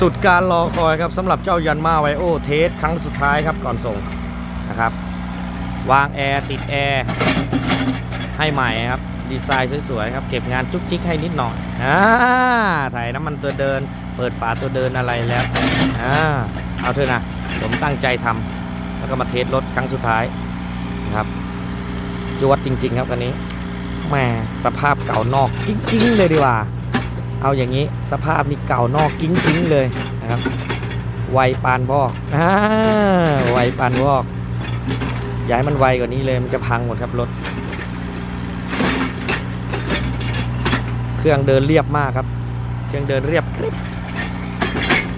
สุดการรอคอยครับสำหรับเจ้ายันมาไวโอเทสครั้งสุดท้ายครับก่อนส่งนะครับ วางแอร์ติดแอร์ให้ใหม่ครับ ดีไซน์สวยๆครับ เก็บงานจุกจิกให้นิดหน่อยอ่าถ่ายน้ำมันตัวเดิน เปิดฝาตัวเดินอะไรแล้วอ่าเอาเถอะนะผมตั้งใจทำแล้วก็มาเทสรถครั้งสุดท้ายนะครับจวดจริง ๆ ครับอันนี้แหมสภาพเก่านอกกิ้งๆเลยดีกว่า เอาอย่างนี้สภาพนี่เก่านอกกิ้งๆเลยนะครับไวปานบอกอ่าไวปานบอกย่าให้มันไวกว่านี้เลยมันจะพังหมดครับรถ เครื่องเดินเรียบมากครับ เครื่องเดินเรียบกริบ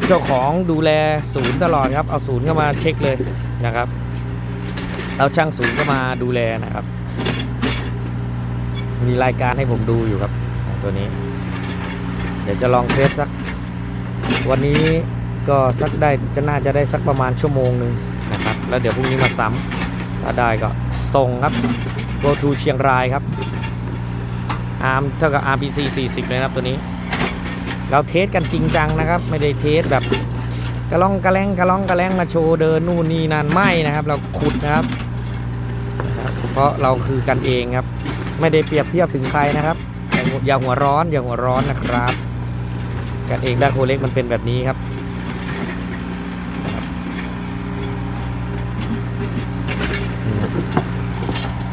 เจ้าของดูแลศูนย์ตลอดครับ เอาศูนย์เข้ามาเช็คเลยนะครับ เอาช่างศูนย์เข้ามาดูแลนะครับ มีรายการให้ผมดูอยู่ครับตัวนี้ ดี๋ยวจะลองเทสสัก วันนี้ก็สักได้จะน่าจะได้สักประมาณชั่วโมงหนึ่งนะครับ แล้วเดี๋ยวพรุ่งนี้มาซ้ำถ้าได้ก็ส่งครับ go to เชียงรายครับอาร์มเท่ากับ RPC 40 เลยครับตัวนี้ เราเทสกันจริงจังนะครับ ไม่ได้เทสแบบกระล่องกระแลงกระล่องกระแลงมาโชว์เดินนู่นนี่นั่นไม่นะครับ เราขุดนะครับ เพราะเราคือกันเองครับ ไม่ได้เปรียบเทียบถึงใครนะครับ อย่าอย่าหัวร้อนอย่าหัวร้อนนะครับ กันเองได้โคเล็กมันเป็นแบบนี้ครับ